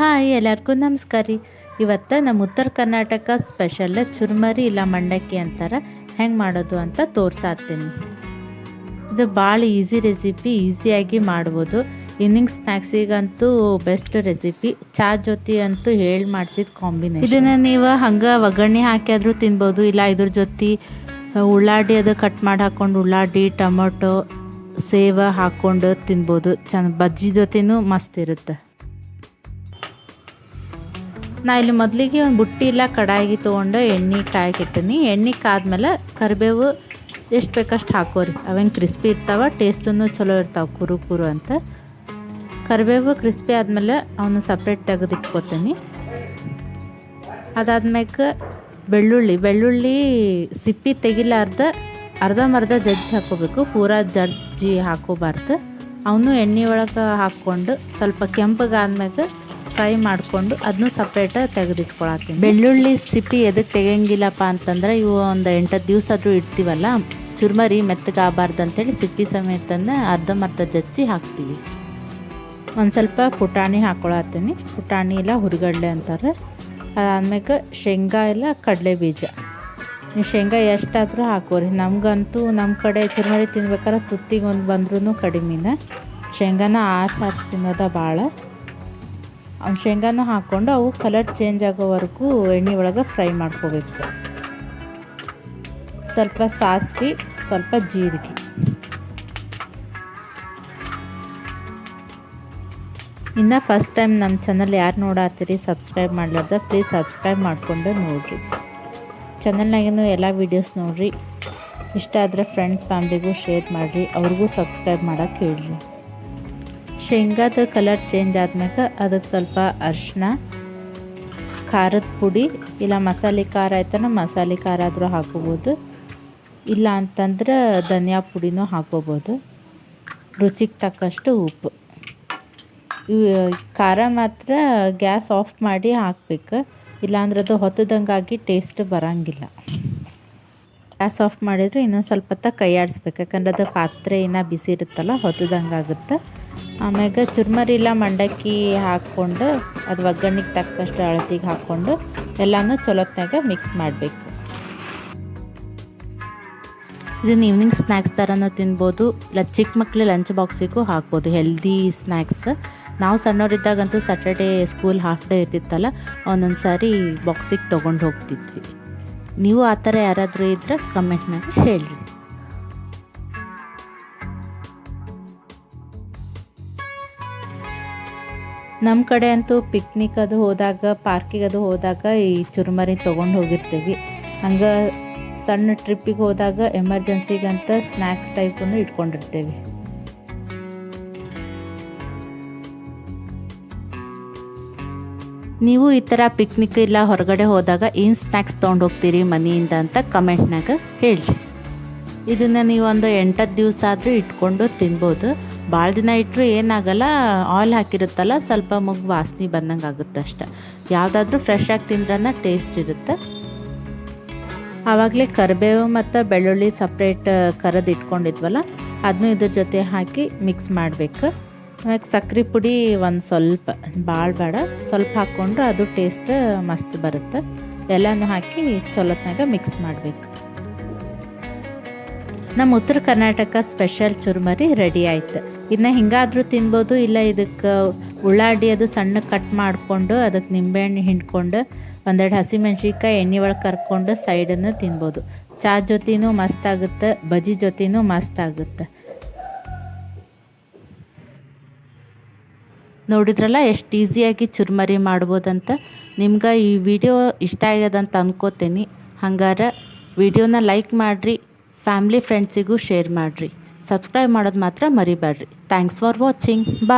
Hi, ಎಲ್ಲರಿಗೂ ನಮಸ್ಕಾರ ರೀ. ಇವತ್ತು ನಮ್ಮ ಉತ್ತರ ಕರ್ನಾಟಕ ಸ್ಪೆಷಲ್ ಚುರ್ಮರಿ ಇಲ್ಲ ಮಂಡಕ್ಕಿ ಅಂತಾರೆ, ಹೆಂಗೆ ಮಾಡೋದು ಅಂತ ತೋರ್ಸಾತ್ತೀನಿ ಇದು ಭಾಳ ಈಸಿ ರೆಸಿಪಿ ಈಸಿಯಾಗಿ ಮಾಡ್ಬೋದು. ಈವ್ನಿಂಗ್ ಸ್ನ್ಯಾಕ್ಸಿಗಂತೂ ಬೆಸ್ಟ್ ರೆಸಿಪಿ ಚಾ ಜೊತೆ ಅಂತೂ ಹೇಳಿ ಮಾಡಿಸಿದ ಕಾಂಬಿನೇಷನ್ ಇದನ್ನು ನೀವು ಹಂಗೆ ಒಗ್ಗರಣೆ ಹಾಕಿದ್ರು ತಿನ್ಬೋದು, ಇಲ್ಲ ಇದ್ರ ಜೊತೆ ಉಳ್ಳಾಡಿ ಅದು ಕಟ್ ಮಾಡಿ ಹಾಕ್ಕೊಂಡು ಉಳ್ಳಾಡಿ, ಟೊಮೊಟೊ ಸೇವ ಹಾಕ್ಕೊಂಡು ತಿನ್ಬೋದು. ಚೆನ್ನ ಬಜ್ಜಿ ಜೊತೆನೂ ಮಸ್ತ್ ಇರುತ್ತೆ. ನಾ ಇಲ್ಲಿ ಮೊದಲಿಗೆ ಒಂದು ಬುಟ್ಟಿ ಇಲ್ಲ ಕಡಾಯಿಗೆ ತೊಗೊಂಡು ಎಣ್ಣೆ ಕಾಯಕ್ಕಿಟ್ಟಿನಿ ಎಣ್ಣೆ ಕಾದ್ಮೇಲೆ ಕರಿಬೇವು ಎಷ್ಟು ಬೇಕಷ್ಟು ಹಾಕೋರಿ. ಅವೇನು ಕ್ರಿಸ್ಪಿ ಇರ್ತಾವ ಟೇಸ್ಟೂ ಚಲೋ ಇರ್ತಾವೆ, ಕುರು ಕುರು ಅಂತ. ಕರಿಬೇವು ಕ್ರಿಸ್ಪಿ ಆದಮೇಲೆ ಅವನು ಸಪ್ರೇಟ್ ತೆಗೆದಿಟ್ಕೋತೀನಿ ಅದಾದ್ಮೇಲೆ ಬೆಳ್ಳುಳ್ಳಿ. ಬೆಳ್ಳುಳ್ಳಿ ಸಿಪ್ಪಿ ತೆಗಿಲಾರ್ದ ಅರ್ಧಂಬರ್ಧ ಜಜ್ಜಿ ಹಾಕೋಬೇಕು. ಪೂರ ಜಜ್ಜಿ ಹಾಕೋಬಾರ್ದು. ಅವನು ಎಣ್ಣೆ ಒಳಗೆ ಹಾಕ್ಕೊಂಡು ಸ್ವಲ್ಪ ಕೆಂಪಗಾದ್ಮ್ಯಾಗ ಫ್ರೈ ಮಾಡಿಕೊಂಡು ಅದನ್ನು ಸಪ್ರೇಟಾಗಿ ತೆಗೆದಿಟ್ಕೊಳತ್ತೀನಿ. ಬೆಳ್ಳುಳ್ಳಿ ಸಿಪ್ಪಿ ಎದಕ್ಕೆ ತೆಗಿಯಂಗಿಲ್ಲಪ್ಪ ಅಂತಂದ್ರೆ ಇವು ಒಂದು ಎಂಟತ್ತು ದಿವಸ ಆದರೂ ಇಡ್ತೀವಲ್ಲ, ಚುರ್ಮರಿ ಮೆತ್ತಗಾಗಬಾರ್ದು ಅಂತೇಳಿ ಸಿಪ್ಪಿ ಸಮೇತನ ಅರ್ಧಮರ್ಧ ಜಚ್ಚಿ ಹಾಕ್ತೀವಿ. ಒಂದು ಸ್ವಲ್ಪ ಪುಟಾಣಿ ಹಾಕ್ಕೊಳತ್ತೀನಿ ಪುಟಾಣಿ ಇಲ್ಲ, ಹುರಿಗಡ್ಲೆ ಅಂತಾರೆ. ಅದಾದ್ಮೇಲೆ ಶೇಂಗಾ ಇಲ್ಲ, ಕಡಲೆ ಬೀಜ. ನೀವು ಶೇಂಗಾ ಎಷ್ಟಾದರೂ ಹಾಕೋರಿ ನಮಗಂತೂ ನಮ್ಮ ಕಡೆ ಚುರ್ಮರಿ ತಿನ್ಬೇಕಾದ್ರೆ ತುತ್ತಿಗೆ ಒಂದು ಬಂದ್ರೂ ಕಡಿಮೆನ. ಶೇಂಗಾನ ಆರ್ಸಾರ್ಸಿ ಆರ್ಸಿ ತಿನ್ನೋದ ಭಾಳ. ಶೇಂಗಾನ ಹಾಕ್ಕೊಂಡು ಅವು ಕಲರ್ ಚೇಂಜ್ ಆಗೋವರೆಗೂ ಎಣ್ಣೆ ಒಳಗೆ ಫ್ರೈ ಮಾಡ್ಕೋಬೇಕು. ಸ್ವಲ್ಪ ಸಾಸಿವೆ, ಸ್ವಲ್ಪ ಜೀರಿಗೆ. ಇನ್ನು ಫಸ್ಟ್ ಟೈಮ್ ನಮ್ಮ ಚಾನಲ್ ಯಾರು ನೋಡಾತೀರಿ ಸಬ್ಸ್ಕ್ರೈಬ್ ಮಾಡ್ಲಾರ್ದ ಪ್ಲೀಸ್ ಸಬ್ಸ್ಕ್ರೈಬ್ ಮಾಡಿಕೊಂಡು ನೋಡಿರಿ. ಚಾನಲ್ನಾಗೇನು ಎಲ್ಲ ವೀಡಿಯೋಸ್ ನೋಡಿರಿ. ಇಷ್ಟ ಆದರೆ ಫ್ರೆಂಡ್ ಫ್ಯಾಮ್ಲಿಗೂ ಶೇರ್ ಮಾಡಿರಿ, ಅವ್ರಿಗೂ ಸಬ್ಸ್ಕ್ರೈಬ್ ಮಾಡೋಕ್ಕೆ ಹೇಳ್ರಿ. ಶೇಂಗಾದ ಕಲರ್ ಚೇಂಜ್ ಆದ್ಮ್ಯಾಗ ಅದಕ್ಕೆ ಸ್ವಲ್ಪ ಅರಿಶಿನ ಖಾರದ ಪುಡಿ, ಇಲ್ಲ ಮಸಾಲೆ ಖಾರ ಆಯ್ತನ ಮಸಾಲೆ ಖಾರ ಆದರೂ ಹಾಕೋಬೋದು. ಇಲ್ಲ ಅಂತಂದ್ರೆ ಧನಿಯಾ ಪುಡಿನೂ ಹಾಕೋಬೋದು. ರುಚಿಗೆ ತಕ್ಕಷ್ಟು ಉಪ್ಪು. ಖಾರ ಮಾತ್ರ ಗ್ಯಾಸ್ ಆಫ್ ಮಾಡಿ ಹಾಕ್ಬೇಕು. ಇಲ್ಲಾಂದ್ರೆ ಅದು ಹೊತ್ತದಂಗಾಗಿ ಟೇಸ್ಟ್ ಬರೋಂಗಿಲ್ಲ. ಗ್ಯಾಸ್ ಆಫ್ ಮಾಡಿದರೆ ಇನ್ನೊಂದು ಸ್ವಲ್ಪ ಹೊತ್ತ ಕೈ ಆಡಿಸ್ಬೇಕು ಯಾಕಂದ್ರೆ ಅದು ಪಾತ್ರೆ ಇನ್ನೂ ಬಿಸಿ ಇರುತ್ತಲ್ಲ ಹೊತ್ತದಂಗೆ ಆಗುತ್ತೆ ಆಮ್ಯಾಗ ಚುರ್ಮರಿಲ್ಲ ಮಂಡಕ್ಕಿ ಹಾಕ್ಕೊಂಡು, ಅದು ಒಗ್ಗರಣೆಗೆ ತಕ್ಕಷ್ಟು ಅಳತಿಗೆ ಹಾಕ್ಕೊಂಡು, ಎಲ್ಲನೂ ಚಲೋತ್ನಾಗ ಮಿಕ್ಸ್ ಮಾಡಬೇಕು. ಇದನ್ನು ಈವ್ನಿಂಗ್ ಸ್ನ್ಯಾಕ್ಸ್ ಥರನೂ ತಿನ್ಬೋದು. ಇಲ್ಲ ಚಿಕ್ಕ ಮಕ್ಕಳು ಲಂಚ್ ಬಾಕ್ಸಿಗೂ ಹಾಕ್ಬೋದು. ಹೆಲ್ದಿ ಸ್ನ್ಯಾಕ್ಸ್ ನಾವು ಸಣ್ಣವರಿದ್ದಾಗಂತೂ ಸ್ಯಾಟರ್ಡೇ ಸ್ಕೂಲ್ ಹಾಫ್ ಡೇ ಇರ್ತಿತ್ತಲ್ಲ ಒಂದೊಂದು ಸಾರಿ ಬಾಕ್ಸಿಗೆ ತೊಗೊಂಡು ಹೋಗ್ತಿದ್ವಿ. ನೀವು ಆ ಥರ ಯಾರಾದರೂ ಇದ್ದರೆ ಕಮೆಂಟ್ನಾಗ ಹೇಳಿರಿ. ನಮ್ಮ ಕಡೆ ಅಂತೂ ಪಿಕ್ನಿಕ್ ಅದು ಹೋದಾಗ ಪಾರ್ಕಿಗೆ ಅದು ಹೋದಾಗ ಈ ಚುರುಮರಿ ತೊಗೊಂಡು ಹೋಗಿರ್ತೀವಿ. ಹಂಗೆ ಸಣ್ಣ ಟ್ರಿಪ್ಪಿಗೆ ಹೋದಾಗ ಎಮರ್ಜೆನ್ಸಿಗಂತ ಸ್ನ್ಯಾಕ್ಸ್ ಟೈಪನ್ನು ಇಟ್ಕೊಂಡಿರ್ತೇವೆ. ನೀವು ಈ ಥರ ಪಿಕ್ನಿಕ್ ಇಲ್ಲ ಹೊರಗಡೆ ಹೋದಾಗ ಏನು ಸ್ನ್ಯಾಕ್ಸ್ ತೊಗೊಂಡು ಹೋಗ್ತೀರಿ ಮನೆಯಿಂದ ಅಂತ ಕಮೆಂಟ್ನಾಗ ಹೇಳಿ ಇದನ್ನು ನೀವು ಒಂದು ಎಂಟತ್ತು ದಿವಸ ಆದರೂ ಇಟ್ಕೊಂಡು ತಿನ್ಬೋದು. ಭಾಳ ದಿನ ಇಟ್ಟರು ಏನಾಗಲ್ಲ ಆಯಿಲ್ ಹಾಕಿರುತ್ತಲ್ಲ, ಸ್ವಲ್ಪ ಮುಗ್ ವಾಸನೆ ಬಂದಂಗೆ ಆಗುತ್ತೆ ಅಷ್ಟೆ. ಯಾವುದಾದ್ರೂ ಫ್ರೆಶ್ ಆಗಿ ತಿಂದ್ರನ್ನ ಟೇಸ್ಟ್ ಇರುತ್ತೆ. ಆವಾಗಲೇ ಕರಿಬೇವು ಮತ್ತು ಬೆಳ್ಳುಳ್ಳಿ ಸಪ್ರೇಟ್ ಕರೆದು ಇಟ್ಕೊಂಡಿದ್ವಲ್ಲ ಅದನ್ನು ಇದ್ರ ಜೊತೆ ಹಾಕಿ ಮಿಕ್ಸ್ ಮಾಡಬೇಕು. ಆಮೇಲೆ ಸಕ್ಕರೆ ಪುಡಿ ಒಂದು ಸ್ವಲ್ಪ ಭಾಳ ಬೇಡ, ಸ್ವಲ್ಪ ಹಾಕ್ಕೊಂಡ್ರೆ ಅದು ಟೇಸ್ಟ್ ಮಸ್ತ್ ಬರುತ್ತೆ. ಎಲ್ಲನೂ ಹಾಕಿ ಚೊಲೋತ್ನಾಗ ಮಿಕ್ಸ್ ಮಾಡಬೇಕು. ನಮ್ಮ ಉತ್ತರ ಕರ್ನಾಟಕ ಸ್ಪೆಷಲ್ ಚುರುಮರಿ ರೆಡಿ ಆಯ್ತು. ಇನ್ನು ಹಿಂಗಾದರೂ ತಿನ್ಬೋದು, ಇಲ್ಲ ಇದಕ್ಕೆ ಉಳ್ಳಾಡಿ ಅದು ಸಣ್ಣ ಕಟ್ ಮಾಡಿಕೊಂಡು ಅದಕ್ಕೆ ನಿಂಬೆಹಣ್ಣು ಹಿಂಡ್ಕೊಂಡು ಒಂದೆರಡು ಹಸಿಮೆಣ್ಸಿನ್ಕಾಯಿ ಎಣ್ಣೆ ಒಳಗೆ ಕರ್ಕೊಂಡು ಸೈಡನ್ನು ತಿನ್ಬೋದು. ಚಾ ಜೊತೆನೂ ಮಸ್ತ್ ಆಗುತ್ತೆ ಬಜಿ ಜೊತೆನೂ ಮಸ್ತ್ ಆಗುತ್ತೆ. ನೋಡಿದ್ರಲ್ಲ ಎಷ್ಟು ಈಸಿಯಾಗಿ ಚುರ್ಮರಿ ಮಾಡ್ಬೋದಂತ? ನಿಮ್ಗೆ ಈ ವಿಡಿಯೋ ಇಷ್ಟ ಆಗ್ಯದಂತ ಅಂದ್ಕೋತೀನಿ ಹಂಗಾರೆ ವಿಡಿಯೋನ ಲೈಕ್ ಮಾಡಿರಿ. ಫ್ಯಾಮ್ಲಿ ಫ್ರೆಂಡ್ಸಿಗೂ ಶೇರ್ ಮಾಡಿರಿ. ಸಬ್ಸ್ಕ್ರೈಬ್ ಮಾಡೋದು ಮಾತ್ರ ಮರಿಬೇಡ್ರಿ ಥ್ಯಾಂಕ್ಸ್ ಫಾರ್ ವಾಚಿಂಗ್ ಬಾಯ್